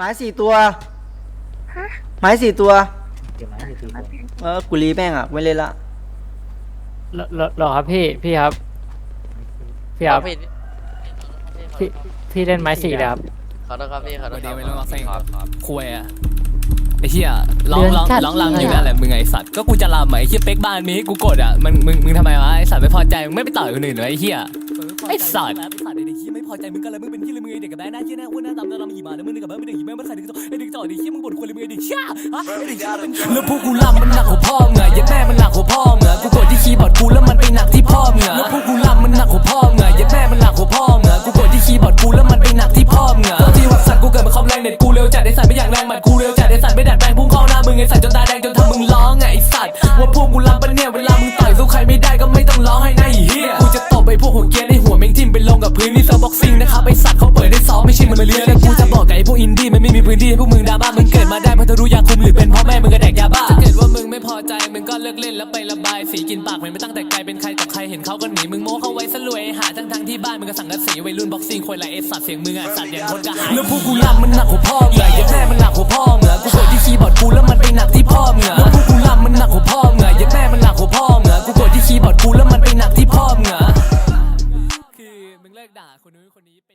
ไม้สี่ตัว ฮะไม้สี่ตัว เก็บไม้สี่ตัวเออกูรีแม่งอะไม่เล่นละรรรอครับพี่พี่ครับพี่ครับพี่พี่พี่เล่นไม้สี่เลยครับ ขอโทษครับพี่ขอโทษเดี๋คยวรับไม่ต้องมาเซ็งครับคุยอะไอ้เหี้ยร้องเดือนร้องจัดร้องรังเหี้อยยู่นั่นแหละมึงไอ้สัตว์ก็กูจะลำอะไอ้เหี้ยเป๊กบ้านมีให้กูกดอะมึงมึงมึงทำไมวะไอ้สัตว์ไม่พอใจมึงไม่ไปต่อยคนอื่นเหรอไอ้เหี้ยไอ้สัตว์ พอใจมึงก็เลยมึงเป็นเหี้ยเลยมึงไอเด็กกับแบงค์หน้าเหี้ยหน้าอ้วนหน้าดำหน้าดำหีมาแล้วมึงนึกกับแบงค์ไม่ได้หีแม่งไม่ใส่เด็กไอเด็กจ่อไอ้เหี้ยมึงบ่นคนเลยมึงไอเด็กเชี่ยไอเด็กเชี่ยมันแล้วพวกกูลำมันหนักหัวพ่อมึงอะยัดแม่มันหนักหัวพ่อมึงอะกูกดที่คีย์บอร์ดกูแล้วมันไปหนักที่พ่อมึงอะแล้วพวกกูลำมันหนักหัวพ่อมึงอะยัดแม่มันหนักหัวพ่อมึงอะกูกดที่คีย์บอร์ดกูแล้วมันไปหนักที่พ่อมึงอะที่วัดสัตว์กูเกิดมาคอมแรงเน็ตกูเร็วจัดไอสัตว์ไม่อยากแรงหมัดกูเร็วจัดไอสัตว์ไม่ดัดแปลงพุ่งเข้าหน้ามึงไอสัตว์จนตาแดงจนทำมึงร้องไงไอสัตว์ว่าพวกกูลำปะเนี่ยเวลามึงต่อยสู้ใครไม่ได้ก็ไม่ต้องร้องให้นะไอ้เหี้ยกูจะตบไอ้พวกหัวเกียร์ในหัว งทิ่มไปลงกับพื้นนี่เซิร์ฟบ็อกซิ่งนะครับไอ้สัตว์เขาเปิดได้ซ้อมไม่ใช่มันมาเรียนแล้วกูจะบอกกับไอ้พวกอินดี้มันไม่มีพื้นที่ให้พวกมึงดราม่ามึงเกิดมาได้เพราะเธอรู้ยาคุมหรือเป็นเพ่อแม่มึงก็แดกยาบ้าถ้าเกิดว่ามึงไม่พอใจมึงก็เลิกเล่นแล้วไประบายสีกินปากมันไม่ตั้งแต่ไกลเป็นใครต่อใครเห็นเขาก็หนีมึงโม้เขาไว้ซะรวยหาทั้งทางๆที่บ้านมึงก็สั่งกระสีวัยรุ่นบ็อกซิ่งควยไรเอสัตว์เสียงมึงอะสัตว์อย่างคนกระหายแล้วพวกกูลำมันหนักหัวพ่อมึงอะยัดแม่มันหนักหัวพ่อมึงอะกูกดที่คีย์บอร์ดกูแล้วมันไปหนักที่พ่อมึงอะแล้วพวก กด่าคนนู้นคนนี้ไป